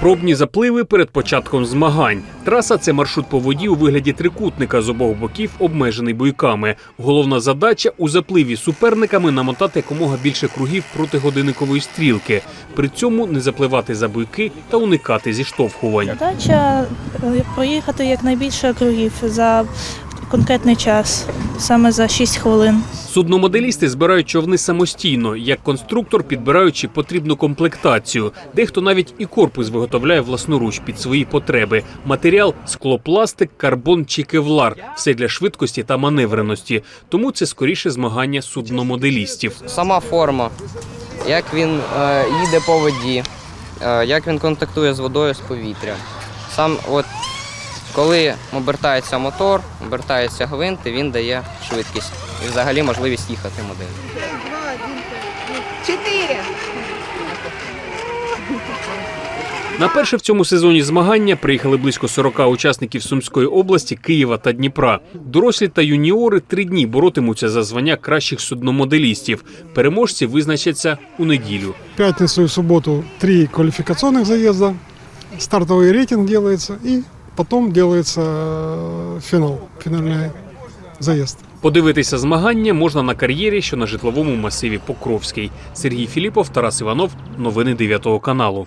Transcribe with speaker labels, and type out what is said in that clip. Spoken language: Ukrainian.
Speaker 1: Пробні запливи перед початком змагань. Траса це маршрут по воді у вигляді трикутника з обох боків, обмежений буйками. Головна задача у запливі суперниками намотати якомога більше кругів проти годинникової стрілки. При цьому не запливати за буйки та уникати зіштовхувань.
Speaker 2: Задача е, проїхати якнайбільше кругів за конкретний час, саме за 6 хвилин.
Speaker 1: Судномоделісти збирають човни самостійно, як конструктор, підбираючи потрібну комплектацію. Дехто навіть і корпус виготовляє власноруч під свої потреби. Матеріал склопластик, карбон чи кевлар все для швидкості та маневреності. Тому це скоріше змагання судномоделістів.
Speaker 3: сама форма, як він е, їде по воді, е, як він контактує з водою, з повітрям. Сам, от, коли обертається мотор, обертається гвинт, і він дає швидкість і взагалі можливість їхати модель.
Speaker 4: Четыре.
Speaker 1: На перше в цьому сезоні змагання приїхали близько 40 учасників Сумської області, Києва та Дніпра. Дорослі та юніори три дні боротимуться за звання кращих судномоделістів. Переможці визначаться у неділю.
Speaker 5: В пятницу и в субботу три квалификационных заезда, стартовый рейтинг делается и потом делается фінал, финал, финальный заезд.
Speaker 1: Подивитися змагання можна на кар'єрі, що на житловому масиві Покровський. Сергій Філіпов, Тарас Іванов. Новини 9 каналу.